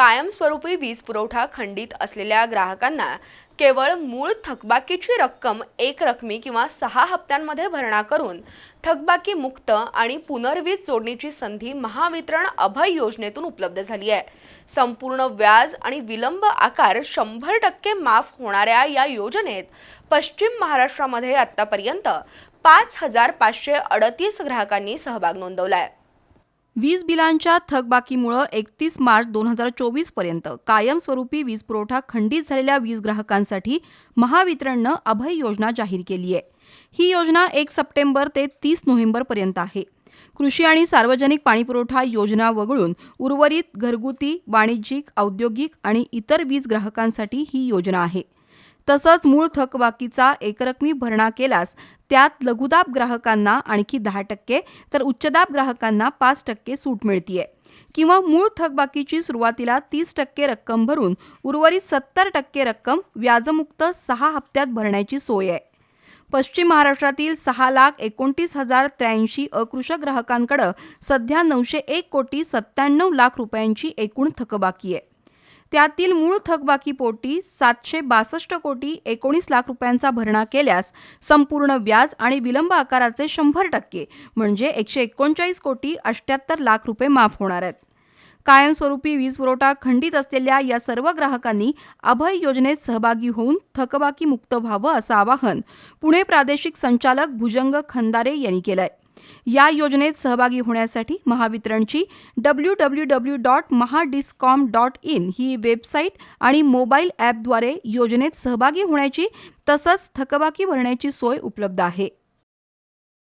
कायमस्वरूपी वीज पुरवठा खंडित असलेल्या ग्राहकांना केवळ मूळ थकबाकीची रक्कम एक रकमी किंवा सहा हप्त्यांमध्ये भरणा करून थकबाकी मुक्त आणि पुनर्वीज जोडणीची संधी महावितरण अभय योजनेतून उपलब्ध झाली आहे. संपूर्ण व्याज आणि विलंब आकार शंभर टक्के माफ होणाऱ्या या योजनेत पश्चिम महाराष्ट्रामध्ये आतापर्यंत पाच हजार पाचशे अडतीस ग्राहकांनी सहभाग नोंदवला आहे. वीज बिलांच्या थकबाकीमुळं एकतीस मार्च दोन हजार चोवीसपर्यंत कायमस्वरूपी वीज पुरवठा खंडित झालेल्या वीज ग्राहकांसाठी महावितरणनं अभय योजना जाहीर केली आहे ही योजना एक सप्टेंबर ते तीस नोव्हेंबरपर्यंत आहे. कृषी आणि सार्वजनिक पाणीपुरवठा योजना वगळून उर्वरित घरगुती वाणिज्यिक औद्योगिक आणि इतर वीज ग्राहकांसाठी ही योजना आहे. तसंच मूळ थकबाकीचा एकरकमी भरणा केल्यास त्यात लघुदाब ग्राहकांना आणखी दहा टक्के तर उच्चदाब ग्राहकांना पाच टक्के सूट मिळतीये. किंवा मूळ थकबाकीची सुरुवातीला तीस टक्के रक्कम भरून उर्वरित सत्तर टक्के रक्कम व्याजमुक्त सहा हप्त्यात भरण्याची सोय आहे. पश्चिम महाराष्ट्रातील सहा लाख एकोणतीस हजार त्र्याऐंशी अकृषक ग्राहकांकडं सध्या नऊशे एक कोटी सत्त्याण्णव लाख रुपयांची एकूण थकबाकी आहे. त्यातील मूळ थकबाकीपोटी सातशे बासष्ट कोटी एकोणीस लाख रुपयांचा भरणा केल्यास संपूर्ण व्याज आणि विलंब आकाराचे शंभर टक्के म्हणजे एकशे एकोणचाळीस कोटी अष्ट्याहत्तर लाख रुपये माफ होणार आहेत. कायमस्वरूपी वीज पुरवठा खंडित असलेल्या या सर्व ग्राहकांनी अभय योजनेत सहभागी होऊन थकबाकी मुक्त व्हावं असं आवाहन पुणे प्रादेशिक संचालक भुजंग खंदारे यांनी केलंय. या योजनेत सहभागी होण्यासाठी महावितरणची W W W dot Mahadiscom dot in he website आणि मोबाईल ॲपद्वारे योजनेत सहभागी होण्याची तसंच थकबाकी भरण्याची सोय उपलब्ध आहे.